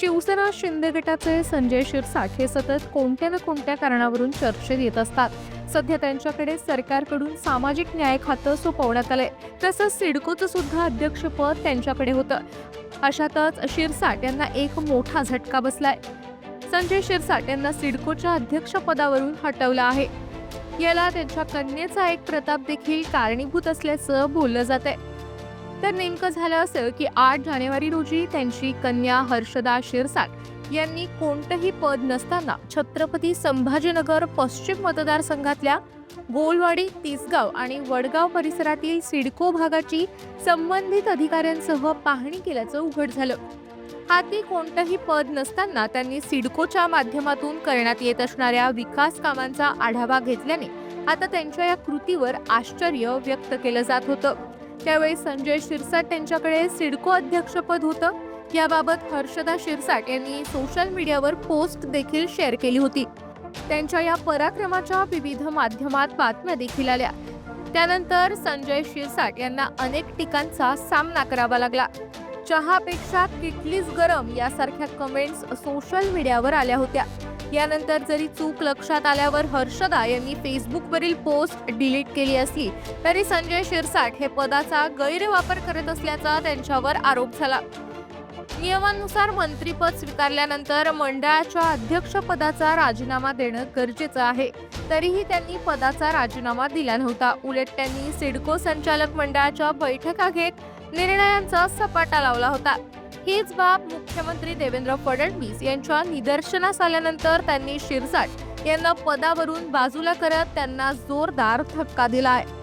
शिवसेना शिंदे गटाचे संजय शिरसाट हे सतत कोणत्या ना कोणत्या कारणावरून चर्चेत येत असतात. सध्या त्यांच्याकडे सरकारकडून सामाजिक न्याय खातं सोपवण्यात आलंय. तसंच सिडकोचं सुद्धा अध्यक्षपद त्यांच्याकडे होतं. अशातच शिरसाट यांना एक मोठा झटका बसलाय. संजय शिरसाट यांना सिडकोच्या अध्यक्षपदावरून हटवलं आहे. याला त्यांच्या कन्येचा एक प्रताप देखील कारणीभूत असल्याचं बोललं जात आहे तर नेमकं झालं असं की आठ जानेवारी रोजी त्यांची कन्या हर्षदा शिरसाट यांनी कोणतंही पद नसताना छत्रपती संभाजीनगर पश्चिम मतदारसंघातल्या गोलवाडी तिसगाव आणि वडगाव परिसरातील सिडको भागाची संबंधित अधिकाऱ्यांसह पाहणी केल्याचं उघड झालं. हाती कोणतंही पद नसताना त्यांनी सिडकोच्या माध्यमातून करण्यात येत असणाऱ्या विकास कामांचा आढावा घेतल्याने आता त्यांच्या या कृतीवर आश्चर्य व्यक्त केलं जात होतं. त्यावेळी संजय शिरसाट यांच्याकडे सिडको अध्यक्षपद होतं. याबाबत हर्षदा शिरसाट यांनी सोशल मीडियावर पोस्ट देखील शेअर केली होती. त्यांच्या या पराक्रमाच्या विविध माध्यमात बातम्या देखील आल्या. त्यानंतर संजय शिरसाट यांना अनेक टीकांचा सामना करावा लागला. चहापेक्षा किटलीच गरम यासारख्या कमेंट्स सोशल मीडियावर आल्या होत्या. यानंतर जरी चूक लक्षात आल्यावर हर्षदा यांनी फेसबुकवरील पोस्ट डिलीट केली असली तरी संजय शिरसाट हे पदाचा गैरवापर करत असल्याचा त्यांच्यावर आरोप झाला. नियमानुसार मंत्रीपद स्वीकारल्यानंतर मंडळाच्या अध्यक्षपदाचा राजीनामा देणं गरजेचं आहे. तरीही त्यांनी पदाचा राजीनामा दिला नव्हता. उलट त्यांनी सिडको संचालक मंडळाच्या बैठका घेत निर्णयांचा सपाटा लावला होता. हीच बाब मुख्यमंत्री देवेंद्र फडणवीस यांच्या निदर्शनास आल्यानंतर त्यांनी शिरसाट यांना पदावरून बाजूला करत त्यांना जोरदार धक्का दिला आहे